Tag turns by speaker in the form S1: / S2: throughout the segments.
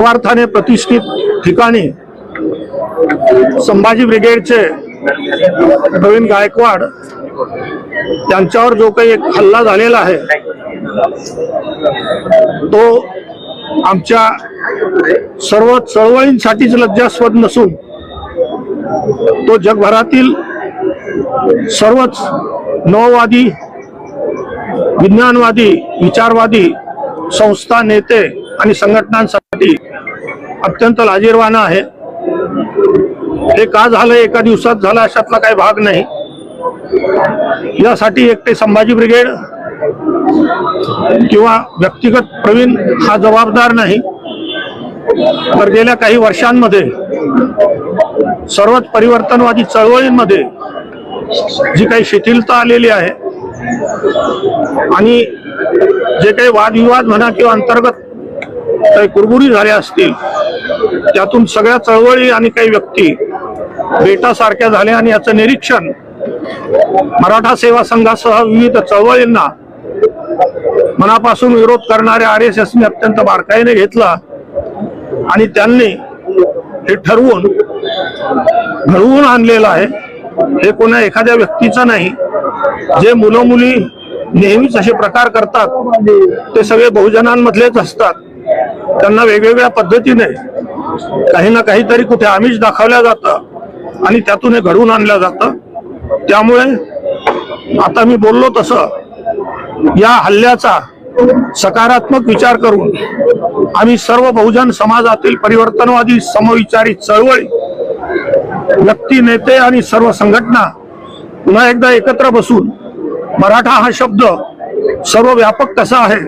S1: सर्वार्थाने प्रतिष्ठित ठिकाणी संभाजी ब्रिगेडचे प्रवीण गायकवाड त्यांच्यावर जो काही एक हल्ला झालेला आहे तो आमच्या सर्व चळवळींसाठीच लज्जास्पद नसून तो जगभरातील सर्वच नववादी विज्ञानवादी विचारवादी संस्था नेते आणि संघटनांसाठी अत्यंत लाजीरवाणं आहे. हे का झालं एका दिवसात झालं अशातला काही भाग नाही. यासाठी एकटे संभाजी ब्रिगेड किंवा व्यक्तिगत प्रवीण हा जबाबदार नाही. तर गेल्या काही वर्षांमध्ये सर्वच परिवर्तनवादी चळवळींमध्ये जी काही शिथिलता आलेली आहे आणि जे काही वादविवाद म्हणा किंवा अंतर्गत काही कुरबुरी झाल्या असतील त्यातून सगळ्या चळवळी आणि काही व्यक्ती बेटासारख्या झाल्या आणि याचं निरीक्षण मराठा सेवा संघासह विविध चळवळींना मनापासून विरोध करणाऱ्या आर एस एसने अत्यंत बारकाईने घेतला आणि त्यांनी हे ठरवून घडवून आणलेलं आहे. हे कोणा एखाद्या व्यक्तीचं नाही. जे मुलं मुली नेहमीच असे प्रकार करतात ते सगळे बहुजनांमधलेच असतात. त्यांना वेगवेगळ्या पद्धतीने काही ना काहीतरी कुठे आमिष दाखवल्या जातं आणि त्यातून हे घडवून आणलं जातं. त्यामुळे आता मी बोललो तसं. या हल्ल्याचा सकारात्मक विचार करून आम्ही सर्व बहुजन समाजातील परिवर्तनवादी समविचारी चळवळी व्यक्ती नेते आणि सर्व संघटना पुन्हा एकदा एकत्र बसून मराठा हा शब्द सर्व व्यापक कसा आहे?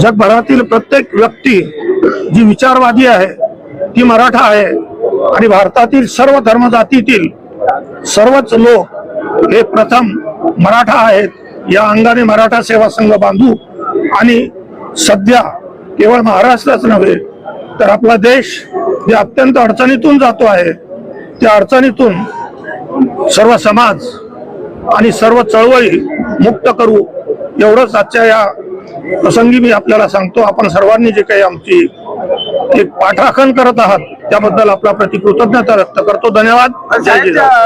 S1: जगभरातील प्रत्येक व्यक्ती जी विचारवादी आहे ती मराठा आहे आणि भारतातील सर्व धर्मजातीतील सर्वच लोक हे प्रथम मराठा आहेत. या अंगाने मराठा सेवा संघ बांधू आणि सध्या केवळ महाराष्ट्रच नव्हे तर आपला देश जे अत्यंत अडचणीतून जातो आहे त्या अडचणीतून सर्व समाज आणि सर्व चळवळी मुक्त करू. एवढंच आजच्या या प्रसंगी मी आपल्याला सांगतो. आपण सर्वांनी जे काही आमची एक पाठराखण करत आहात त्याबद्दल आपला प्रति कृतज्ञता व्यक्त करतो. धन्यवाद.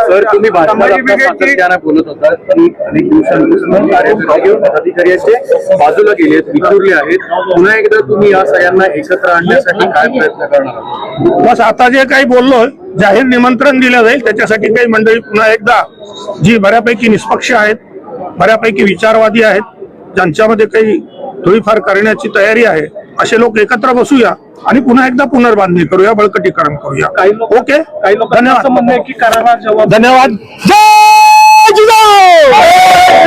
S2: सर तुम्ही बोलत होता. अनेक दिवसांपासून बाजूला गेले आहेत विखुरले आहेत. पुन्हा एकदा तुम्ही या सगळ्यांना एकत्र आणण्यासाठी काय प्रयत्न करणार
S1: बस आता जे काही बोललो जाहीर निमंत्रण दिलं जाईल. त्याच्यासाठी काही मंडळी पुन्हा एकदा जी बऱ्यापैकी निष्पक्ष आहेत बऱ्यापैकी विचारवादी आहेत ज्यांच्यामध्ये काही थोडीफार करण्याची तयारी आहे असे लोक एकत्र बसूया आणि पुन्हा एकदा पुनर्बांधणी करूया बळकटीकरण करूया.
S2: काही लोक
S1: ओके?
S2: काही लोक धन्यवाद. की
S1: धन्यवाद. जय जिजाऊ!